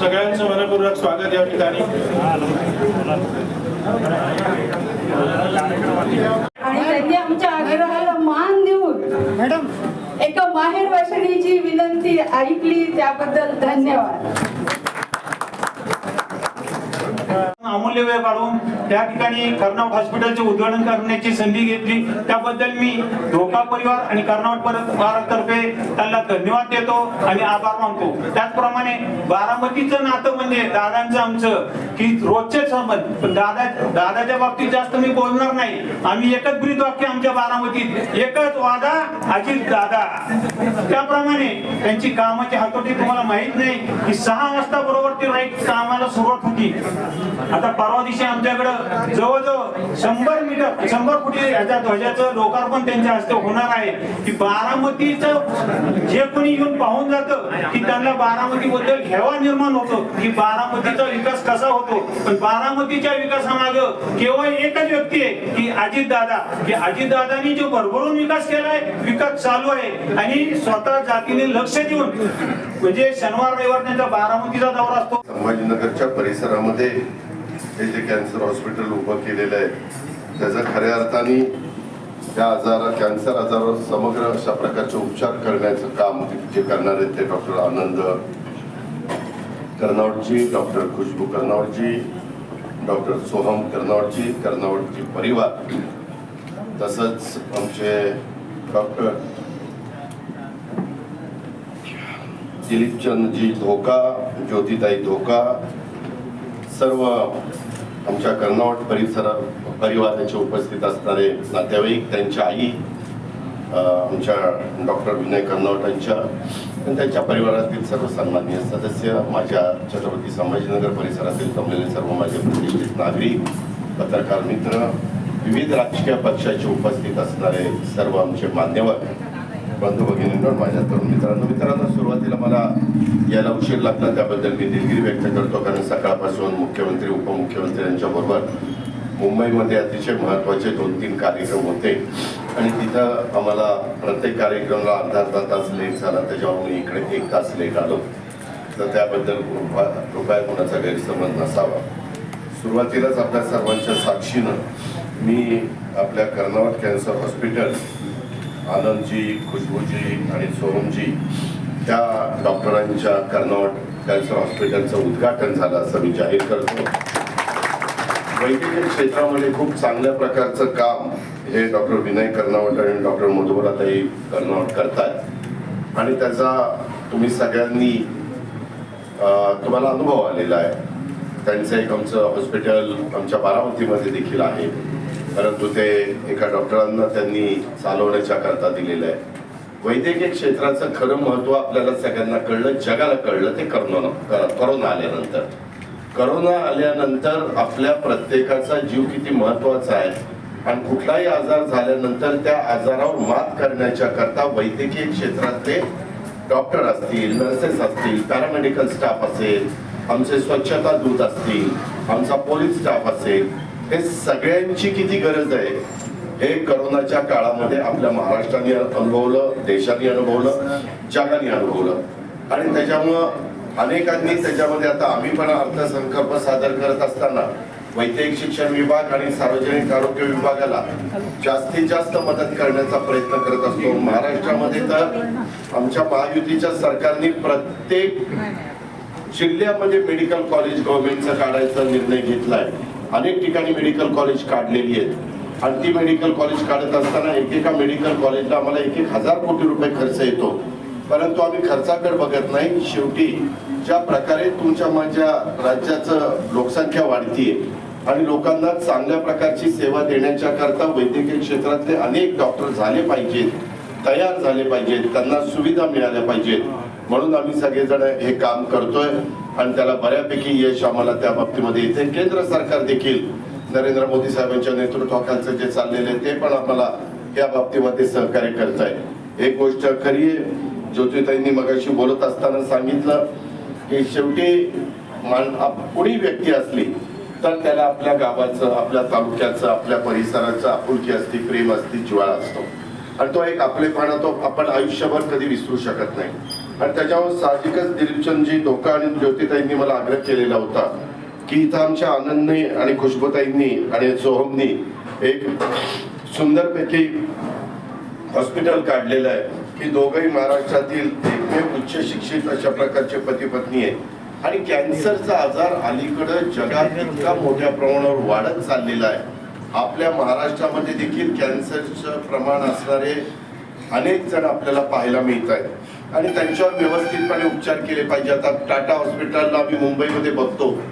सगळ्यांचं मनपूर्वक स्वागत या ठिकाणी ती ऐकली त्याबद्दल धन्यवाद. अमूल्य वेळ काढून त्या ठिकाणी कर्नावट हॉस्पिटलचे उद्घाटन करण्याची संधी घेतली. त्याबद्दल मी धोका परिवार आणि कर्नावट परिवारातर्फे त्यांना धन्यवाद देतो आणि आभार मानतो. त्याचप्रमाणे बारामतीचं नातं म्हणजे दादांचं आमचं की रोजचे संबंध. दादा दादाच्या बाबतीत जास्त मी बोलणार नाही. आम्ही एकच ब्रीद वाक्य आमच्या बारामतीत. एकच वादा अजित दादा. त्याप्रमाणे त्यांची कामाची हातोटी तुम्हाला माहीत नाही की सहा वाजता बरोबर ती राईट कामाला सुरुवात होती. आता परवा दिवशी आमच्याकडं जवळजवळ शंभर मीटर शंभर फुटी ह्याच्या ध्वजाचं लोकार्पण त्यांच्या हस्ते होणार आहे की बारामतीचं जे कोणी येऊन पाहून जातं की त्यांना बारामती बद्दल हेवा निर्माण होतो. की बारामतीचा विकास कसा होतो? पण बारामतीच्या विकासामाग केवळ एकच व्यक्ती आहे की अजित दादा की अजित दादानी जो भरभरून विकास केलाय विकास चालू आहे. आणि स्वतः जातीने लक्ष देऊन म्हणजे शनिवार रविवार त्यांचा बारामतीचा दौरा असतो. संभाजीनगरच्या परिसरामध्ये हे जे कॅन्सर हॉस्पिटल उभं केलेलं आहे त्याचा खऱ्या अर्थाने त्या आजारा कॅन्सर आजारावर समग्र अशा प्रकारचे उपचार करण्याचं काम जे करणारे ते डॉक्टर आनंद कर्नावटजी डॉक्टर खुशबू कर्नावटजी डॉक्टर सोहम कर्नावटजी कर्नावटजी परिवार तसंच आमचे डॉक्टर दिलीपचंदजी धोका ज्योतिताई धोका सर्व आमच्या कर्नावट परिसरात परिवाराचे उपस्थित असणारे नातेवाईक त्यांच्या आई आमच्या डॉक्टर विनय कर्नावटांच्या आणि त्यांच्या परिवारातील सर्व सन्माननीय सदस्य माझ्या छत्रपती संभाजीनगर परिसरातील जमलेले सर्व माझे प्रतिष्ठित नागरिक पत्रकार मित्र विविध राजकीय पक्षाचे उपस्थित असणारे सर्व आमचे मान्यवर बंधू भगिनींवर माझ्या तरुण मित्रांनो मित्रांनो सुरुवातीला मला यायला उशीर लागला त्याबद्दल मी दिलगिरी व्यक्त करतो कारण सकाळपासून मुख्यमंत्री उपमुख्यमंत्री यांच्याबरोबर मुंबईमध्ये अतिशय महत्त्वाचे दोन तीन कार्यक्रम होते. आणि तिथं आम्हाला प्रत्येक कार्यक्रमाला अर्धा अर्धा तास लेट झाला त्याच्यावर मी इकडे एक तास लेट आलो. तर त्याबद्दल कृपा कृपया कोणाचा गैरसमज नसावा. सुरुवातीलाच आपल्या सर्वांच्या साक्षीनं मी आपल्या कर्नावट कॅन्सर हॉस्पिटल आनंदजी खुशबूजी आणि सोहमजी त्या डॉक्टरांच्या कर्नावट कॅन्सर हॉस्पिटलचं उद्घाटन झालं असं मी जाहीर करतो. वैद्यकीय क्षेत्रामध्ये खूप चांगल्या प्रकारचं काम हे डॉक्टर विनय कर्नावट आणि डॉक्टर मधुबराताई कर्नावट करतात. आणि त्याचा तुम्ही सगळ्यांनी तुम्हाला अनुभव आलेला आहे. त्यांचं एक आमचं हॉस्पिटल आमच्या बारामतीमध्ये देखील आहे. परंतु ते एका डॉक्टरांना त्यांनी चालवण्याच्या करता दिलेलं आहे. वैद्यकीय क्षेत्राचं खरं महत्त्व आपल्याला सगळ्यांना कळलं जगाला कळलं ते करोना करोना आल्यानंतर. करोना आल्यानंतर आपल्या प्रत्येकाचा जीव किती महत्त्वाचा आहे. आणि कुठलाही आजार झाल्यानंतर त्या आजारावर मात करण्याच्या करता वैद्यकीय क्षेत्रातले डॉक्टर असतील नर्सेस असतील पॅरामेडिकल स्टाफ असेल आमचे स्वच्छता दूत असतील आमचा पोलीस स्टाफ असेल हे सगळ्यांची किती गरज आहे? हे करोनाच्या काळामध्ये आपल्या महाराष्ट्राने अनुभवलं देशाने अनुभवलं जगाने अनुभवलं. आणि त्याच्यामुळं अनेकांनी त्याच्यामध्ये आता आम्ही पण अर्थसंकल्प सादर करत असताना वैद्यकीय शिक्षण विभाग आणि सार्वजनिक आरोग्य विभागाला जास्तीत जास्त मदत करण्याचा प्रयत्न करत असतो. महाराष्ट्रामध्ये तर आमच्या महायुतीच्या सरकारने प्रत्येक जिल्ह्यामध्ये मेडिकल कॉलेज गव्हर्नमेंटचा काढायचा निर्णय घेतलाय. अनेक ठिकाणी मेडिकल कॉलेज काढलेली आहेत. आणि ती मेडिकल कॉलेज काढत असताना एकेका मेडिकल कॉलेजला आम्हाला एक एक हजार कोटी रुपये खर्च येतो. परंतु आम्ही खर्चाकडे बघत नाही. शेवटी ज्या प्रकारे तुमच्या माझ्या राज्याचं लोकसंख्या वाढतीये आणि लोकांना चांगल्या प्रकारची सेवा देण्याच्या करता वैद्यकीय क्षेत्रातले अनेक डॉक्टर झाले पाहिजेत तयार झाले पाहिजेत त्यांना सुविधा मिळाल्या पाहिजेत. म्हणून आम्ही सगळेजण हे काम करतोय आणि त्याला बऱ्यापैकी यश आम्हाला त्या बाबतीमध्ये येते केंद्र सरकार देखील नरेंद्र मोदी साहेबांच्या नेतृत्वाखालचं जे चाललेले ते पण आम्हाला या बाबतीमध्ये सहकार्य करत आहे एक गोष्ट खरी आहे ज्योतिताईंनी मगाशी बोलत असताना सांगितलं की शेवटी मान कोणी कुणी व्यक्ती असली तर त्याला आपल्या गावाचं आपल्या तालुक्याचं आपल्या परिसराचं आपुलकी असती प्रेम असती जिवाळा असतो. आणि तो एक आपलेपणा तो आपण आयुष्यभर कधी विसरू शकत नाही. आणि त्याच्यावर साहजिकच दिलीपचंदजी धोका आणि ज्योतिताईंनी मला आग्रह केलेला होता की इथं आमच्या आनंदने आणि खुशबुताईंनी आणि सोहमनी एक सुंदरपैकी हॉस्पिटल काढलेलं आहे की दोघंही महाराष्ट्रातील हे उच्च शिक्षित अशा प्रकारचे पती पत्नी आहेत. आणि कॅन्सरचा आजार अलीकडं जगात इतका मोठ्या प्रमाणावर वाढत चाललेला आहे. आपल्या महाराष्ट्रामध्ये देखील कॅन्सरचं प्रमाण असणारे अनेक जण आपल्याला पाहायला मिळत आहेत. आणि त्यांच्यावर व्यवस्थितपणे उपचार केले पाहिजे. आता टाटा हॉस्पिटलला आम्ही मुंबईमध्ये बघतो.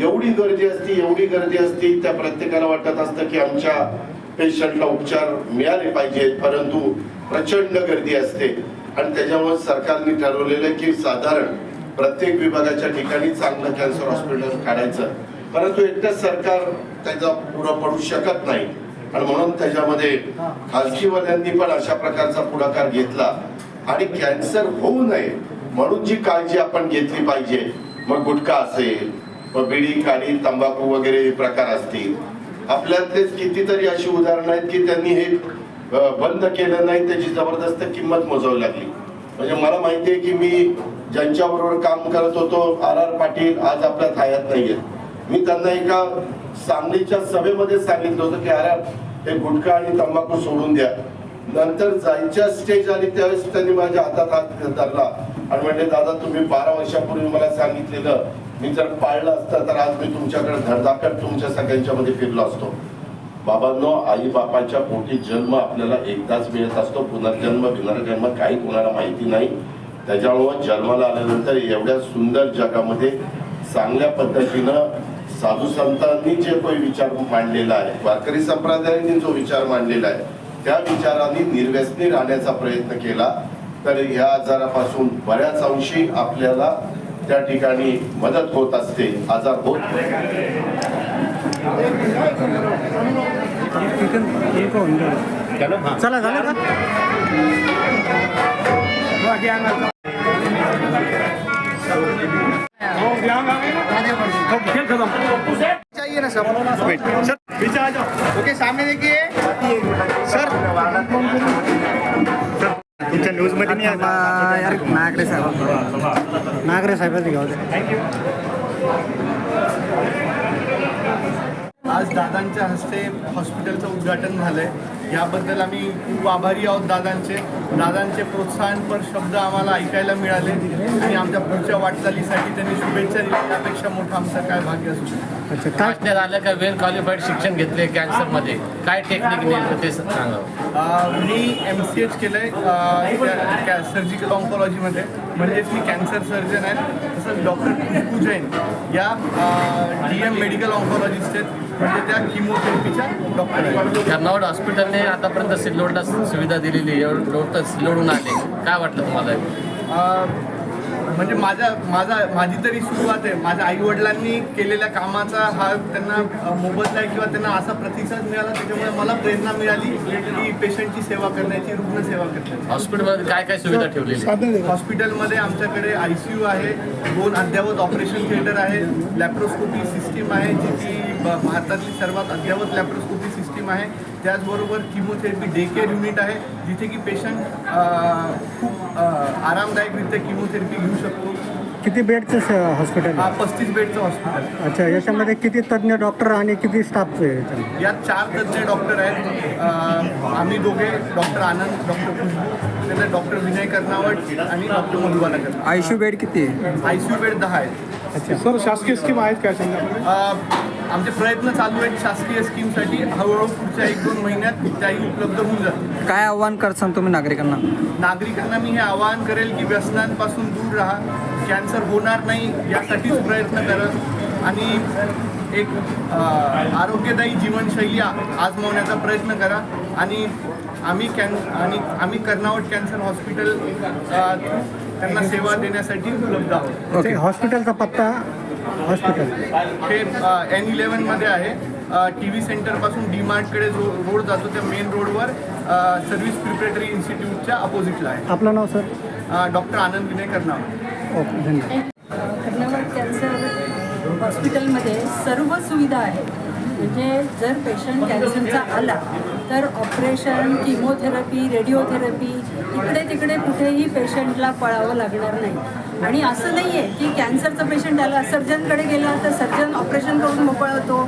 एवढी गर्दी असती एवढी गर्दी असती त्या प्रत्येकाला वाटत असतं की आमच्या पेशंटला उपचार मिळाले पाहिजेत. परंतु प्रचंड गर्दी असते. आणि त्याच्यामुळे सरकारने ठरवलेलं की साधारण प्रत्येक विभागाच्या ठिकाणी चांगलं कॅन्सर हॉस्पिटल काढायचं. परंतु एकटंच सरकार त्याचा पुढं पडू शकत नाही. आणि म्हणून त्याच्यामध्ये खाजगीवाल्यांनी पण अशा प्रकारचा पुढाकार घेतला. आणि कॅन्सर होऊ नये म्हणून जी काळजी आपण घेतली पाहिजे मग गुटखा असेल मग बिडी काडी तंबाखू वगैरे हे प्रकार असतील. आपल्यातलेच कितीतरी अशी उदाहरणं आहेत की त्यांनी हे बंद केलं नाही त्याची जबरदस्त किंमत मोजावी लागली. म्हणजे मला माहिती आहे की मी ज्यांच्या बरोबर काम करत होतो आर आर पाटील आज आपल्यात थायात नाहीयेत मी त्यांना एका सांगलीच्या सभेमध्ये सांगितलं होतं की आर आर हे गुटखा आणि तंबाखू सोडून द्या. नंतर जायच्या स्टेज आली त्यावेळेस त्यांनी माझ्या हातात हात धरला आणि म्हणजे दादा तुम्ही बारा वर्षापूर्वी मला सांगितलेलं मी जर पाळलं असतं तर आज मी तुमच्याकडे धडधाकट तुमच्या सगळ्यांच्या मध्ये फिरलो असतो. बाबांनो आई बापाच्या पोटी जन्म आपल्याला एकदाच मिळत असतो. पुनर्जन्म पुनर्जन्म काही कोणाला माहिती नाही. त्याच्यामुळं जन्माला आल्यानंतर एवढ्या सुंदर जगामध्ये चांगल्या पद्धतीनं साधू संतांनी जे काही विचार मांडलेला आहे वारकरी संप्रदायाने जो विचार मांडलेला आहे त्या विचारांनी निर्व्यसनी राहण्याचा प्रयत्न केला. तर ह्या आजारापासून बऱ्याच अंशी आपल्याला त्या ठिकाणी मदत होत असते. आजार होत चला झालं का? चाहिए ना सब सर पीछे आ जाओ ओके सामने देखिए। सर। तुमच्या न्यूजमध्ये नाही यार नागरे साहेब नागरे साहेबांची घ्यावं आज दादांच्या हस्ते हॉस्पिटलचं उद्घाटन झालंय. याबद्दल आम्ही खूप आभारी आहोत दादांचे. दादांचे प्रोत्साहनपर शब्द आम्हाला ऐकायला मिळाले आणि आमच्या पुढच्या वाटचालीसाठी त्यांनी शुभेच्छा दिल्या. त्यापेक्षा मोठं आमचं काय भाग्य असू शकतं. अच्छा काय वाचण्यात आलं का वेल क्वालिफाईड शिक्षण घेतले कॅन्सरमध्ये. काय टेक्निक नेमकं ते सांगा. मी एम सी एच केलं आहे सर्जिकल ऑन्कॉलॉजीमध्ये म्हणजेच मी कॅन्सर सर्जन आहे. तसंच डॉक्टर जैन या डी एम मेडिकल ऑन्कॉलॉजिस्ट आहेत. म्हणजे त्या किमोथेरपीच्या डॉक्टर कर्नावड हॉस्पिटलने आतापर्यंत सिल्लोडला सुविधा दिलेली लोक तर सिल्लोडून आले. काय वाटलं तुम्हाला? म्हणजे माझा माझा माझी तरी सुरुवात आहे. माझ्या आई वडिलांनी केलेल्या कामाचा हा त्यांना मोबदला आहे किंवा त्यांना असा प्रतिसाद मिळाला त्याच्यामुळे मला प्रेरणा मिळाली की पेशंटची सेवा करण्याची रुग्णसेवा करण्याची. हॉस्पिटलमध्ये काय काय सुविधा ठेवलेली? हॉस्पिटलमध्ये आमच्याकडे आय सी यू आहे दोन अद्ययावत ऑपरेशन थिएटर आहे लॅप्रोस्कोपी सिस्टीम आहे जी की भारतातली सर्वात अद्ययावत लॅप्रोस्कोपी सिस्टीम आहे. त्याचबरोबर किमोथेरपी डे केअर युनिट आहे जिथे की पेशंट खूप अ, आरामदायकरित्या किमोथेरपी घेऊ शकतो. किती बेडचं हॉस्पिटल हा पस्तीस बेडचं हॉस्पिटल अच्छा याच्यामध्ये किती तज्ज्ञ डॉक्टर आणि किती स्टाफचं आहे यात चार तज्ज्ञ डॉक्टर आहेत. अ, आम्ही दोघे डॉक्टर आनंद डॉक्टर खुशबू त्यानंतर डॉक्टर विनय कर्नावट आणि doctor Madhubala Karnawat. ICU bed किती आहे? आयसीयू बेड दहा आहेत. सर शासकीय स्कीम आहेत का संघामध्ये अ, आमचे प्रयत्न चालू आहेत शासकीय स्कीमसाठी हळूहळू पुढच्या एक दोन महिन्यात त्याही उपलब्ध होऊन जातील. काय आव्हान करसान तुम्ही नागरिकांना? नागरिकांना मी हे आवाहन करेल की व्यसनांपासून दूर राहा. कॅन्सर होणार नाही यासाठीच प्रयत्न करत आणि एक आरोग्यदायी जीवनशैली आजमावण्याचा प्रयत्न करा. आणि आम्ही कॅन आणि आम्ही कर्नावट कॅन्सर हॉस्पिटल त्यांना सेवा देण्यासाठी उपलब्ध आहोत. हॉस्पिटलचा पत्ता हॉस्पिटल. हे एन इलेवनमध्ये आहे. टी व्ही सेंटरपासून डी मार्टकडे जो रोड जातो त्या मेन रोडवर सर्व्हिस प्रिपरेटरी इन्स्टिट्यूटच्या अपोजिटला आहे. आपलं नाव sir? Doctor Anand Vinay Karnavat okay धन्यवाद. कर्नावट कॅन्सर हॉस्पिटलमध्ये सर्व सुविधा आहेत. म्हणजे जर पेशंट कॅन्सरचा आला तर ऑपरेशन किमोथेरपी रेडिओथेरपी इकडे तिकडे कुठेही पेशंटला पळावं लागणार नाही. आणि असं नाही आहे की कॅन्सरचा पेशंट आला सर्जनकडे गेला तर सर्जन ऑपरेशन करून मोकळा होतो.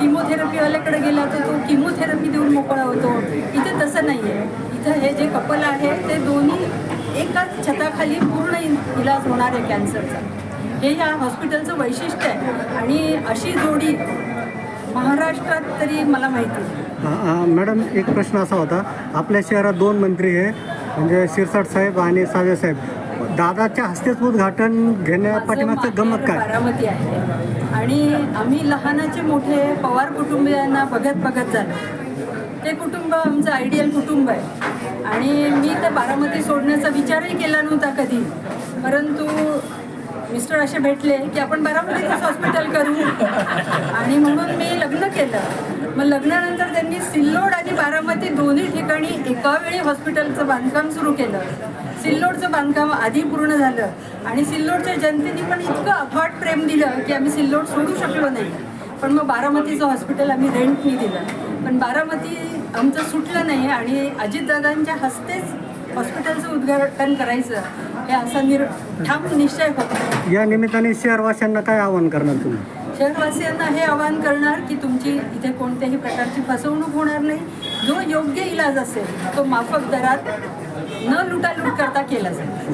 किमोथेरपीवाल्याकडे गेला तर तो किमोथेरपी देऊन मोकळा होतो. इथे तसं नाही आहे इथं हे जे कपल आहे ते दोन्ही एकाच छताखाली पूर्ण इलाज होणार आहे कॅन्सरचा. हे या हॉस्पिटलचं वैशिष्ट्य आहे. आणि अशी जोडी महाराष्ट्रात तरी मला माहिती आहे. मॅडम एक प्रश्न असा होता. आपल्या शहरात दोन मंत्री आहे म्हणजे शिरसाट साहेब आणि सावे साहेब. दादाच्या हस्तेच उद्घाटन घेण्या पाठीमागचं गमत काय? बारामती आहे. आणि आम्ही लहानाचे मोठे पवार कुटुंबियांना बघत बघत झालो. ते कुटुंब आमचं आयडियल कुटुंब आहे. आणि मी तर बारामती सोडण्याचा विचारही केला नव्हता कधी. परंतु मिस्टर असे भेटले की आपण बारामतीतच हॉस्पिटल करू. आणि म्हणून मी लग्न केलं. मग लग्नानंतर त्यांनी सिल्लोड आणि बारामती दोन्ही ठिकाणी एका वेळी हॉस्पिटलचं बांधकाम सुरू केलं. सिल्लोडचं बांधकाम आधी पूर्ण झालं आणि सिल्लोडच्या जनतेने पण इतकं अफाट प्रेम दिलं की आम्ही सिल्लोड सोडू शकलो नाही. पण मग बारामतीचं हॉस्पिटल आम्ही रेंटनी दिलं. पण बारामती आमचं सुटलं नाही आणि अजितदादांच्या हस्तेच हॉस्पिटलचं उद्घाटन करायचं हे असा निर ठाम निश्चय होता. या निमित्ताने शहरवाशांना काय आवाहन करणार तुम्ही? शहरवासियांना हे आवाहन करणार की तुमची इथे कोणत्याही प्रकारची फसवणूक होणार नाही. जो योग्य इलाज असेल तो माफक दरात न लुटालूट करता केला जाईल.